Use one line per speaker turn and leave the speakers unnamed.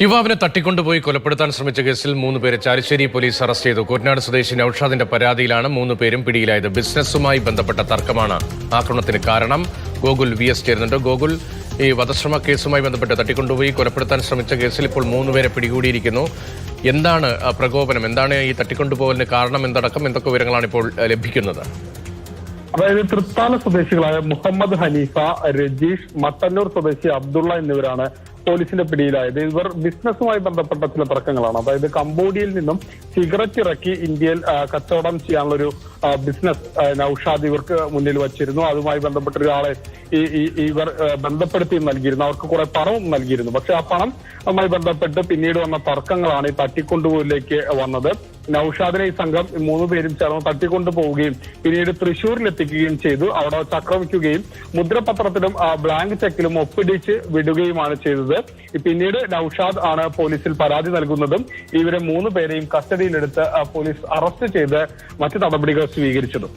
യുവാവിനെ തട്ടിക്കൊണ്ടുപോയി കൊലപ്പെടുത്താൻ ശ്രമിച്ച കേസിൽ മൂന്ന് പേരെ ചാലിശ്ശേരി പോലീസ് അറസ്റ്റ് ചെയ്തു. കൂറ്റനാട് സ്വദേശി നൌഷാദിന്റെ പരാതിയിലാണ് മൂന്ന് പേരും പിടിയിലായത്. ബിസിനസ്സുമായി ബന്ധപ്പെട്ട തർക്കമാണ് ആക്രമണത്തിന് കാരണം. ഗോകുൽ വി എസ് ചേരുന്നുണ്ട്. ഗോകുൽ ഈ വധശ്രമ കേസുമായി ബന്ധപ്പെട്ട് തട്ടിക്കൊണ്ടുപോയി കൊലപ്പെടുത്താൻ ശ്രമിച്ച കേസിൽ ഇപ്പോൾ മൂന്ന് പേരെ പിടികൂടിയിരിക്കുന്നു. എന്താണ് പ്രകോപനം? എന്താണ് ഈ തട്ടിക്കൊണ്ടുപോകലിന് കാരണം എന്തടക്കം? എന്തൊക്കെ വിവരങ്ങളാണ് ഇപ്പോൾ ലഭിക്കുന്നത്?
അതായത് തൃത്താല സ്വദേശികളായ മുഹമ്മദ് ഹനീഫ രജീഷ് മട്ടന്നൂർ സ്വദേശി അബ്ദുള്ള എന്നിവരാണ് പോലീസിന്റെ പിടിയിലായത്. ഇവർ ബിസിനസ്സുമായി ബന്ധപ്പെട്ട ചില തർക്കങ്ങളാണ്. അതായത് കംബോഡിയയിൽ നിന്നും സിഗരറ്റ് ഇറക്കി ഇന്ത്യയിൽ കച്ചവടം ചെയ്യാനുള്ള ഒരു ബിസിനസ് നൌഷാദ് ഇവർക്ക് മുന്നിൽ വച്ചിരുന്നു. അതുമായി ബന്ധപ്പെട്ട ഒരാളെ ഇവർ ബന്ധപ്പെടുത്തി നൽകിയിരുന്നു. അവർക്ക് കുറെ പണവും നൽകിയിരുന്നു. പക്ഷെ ആ പണം അതുമായി ബന്ധപ്പെട്ട് പിന്നീട് വന്ന തർക്കങ്ങളാണ് ഈ തട്ടിക്കൊണ്ടുപോയിലേക്ക് വന്നത്. നൌഷാദിനെ ഈ സംഘം മൂന്ന് പേരും ചേർന്ന് തട്ടിക്കൊണ്ടു പോവുകയും പിന്നീട് തൃശൂരിൽ എത്തിക്കുകയും ചെയ്തു. അവിടെ ചക്രമിക്കുകയും മുദ്രപത്രത്തിലും ബ്ലാങ്ക് ചെക്കിലും ഒപ്പിടിച്ച് വിടുകയുമാണ് ചെയ്തത്. പിന്നീട് നൌഷാദ് ആണ് പോലീസിൽ പരാതി നൽകുന്നതും ഇവരെ മൂന്ന് പേരെയും കസ്റ്റഡിയിലെടുത്ത് പോലീസ് അറസ്റ്റ് ചെയ്ത് മറ്റു നടപടികൾ സ്വീകരിച്ചതും.